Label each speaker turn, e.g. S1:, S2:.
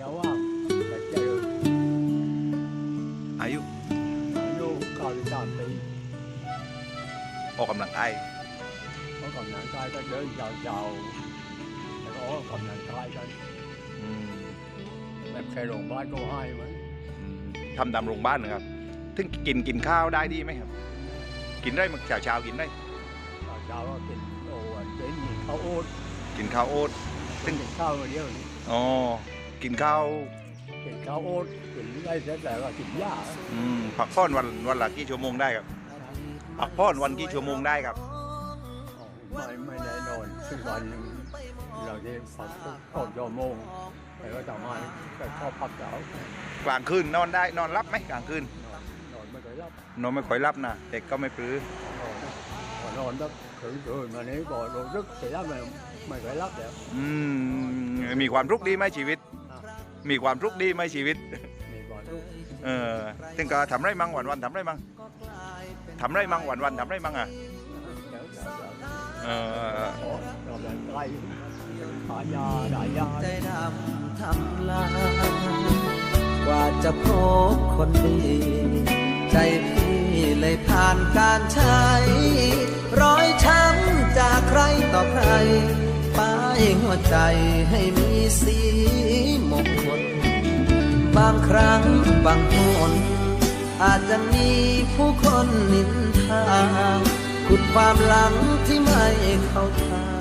S1: อย่าว่างแต่เจอ
S2: อายุ
S1: อายุเก้าสิบสามปี
S2: ออกกำลังกาย
S1: เขากำลังกายก็เดินยาวๆแล้วก็ออกกำลังกายกัน
S2: อืม
S1: แบบแค่โรงพยาบาลก็ให้มัน
S2: อืมทำตามโรงพยาบาลนะครับถึงกินกินข้าวได้ดีไหมครับ กินได้มั้ยเช้าเช้าๆกินได้
S1: เช้าๆก็กินโอ้ยเป็นข้าวโอ๊ต
S2: กินข้าวโอ๊ต
S1: เป็นข้าวเดียวนี่
S2: อ๋อ กินข้าว
S1: กินข้าวโอ๊ตกินได้เสร็จแล้วก็กินหญ้า
S2: อืมพักผ่อนวันวันละกี่ชั่วโมงได้ครับพักผ่อนวันกี่ชั่วโมงได้ครับ
S1: ไม่ไม่แน่นอนซึ่งวันหนึ่งเราได้พักตอนชั่วโมงแต่ก็ทำให้ก็ชอบพักเช้าก
S2: ลางคืนนอนได้นอนรับไหมกลางคืน
S1: นอนไม่เคยรับ
S2: นอนไม่ค่อยรับนะแต่ก็ไม่ปลื้อน
S1: อนพอนอนแล้วถึงคืนมานี้ก็รู้สึกเสียไม่ไม่เคยรับแล้ว
S2: อืมมีความทุกข์ดีไหมชีวิต มีความทุกข์ดีไหมชีวิต
S1: มีความทุกข์
S2: เออซึ่งก็ทำไรมั่งวันวันๆทำไรมั่งทำไรมั่งวันวันๆทำไรมั่งอะ
S1: เดี๋ยวจะจะ
S2: เออ
S1: ขอเราเดินไกลหายาได้ยา
S3: ใจดำทำลายกว่าจะพบคนดี ใจพี่เลยผ่านการใช้รอยช้ำจากใครต่อใครป้ายหัวใจให้มีสีมงคล บางครั้งบางคนอาจจะมีผู้คนนินทาขุดความหลังที่ไม่เข้าทาง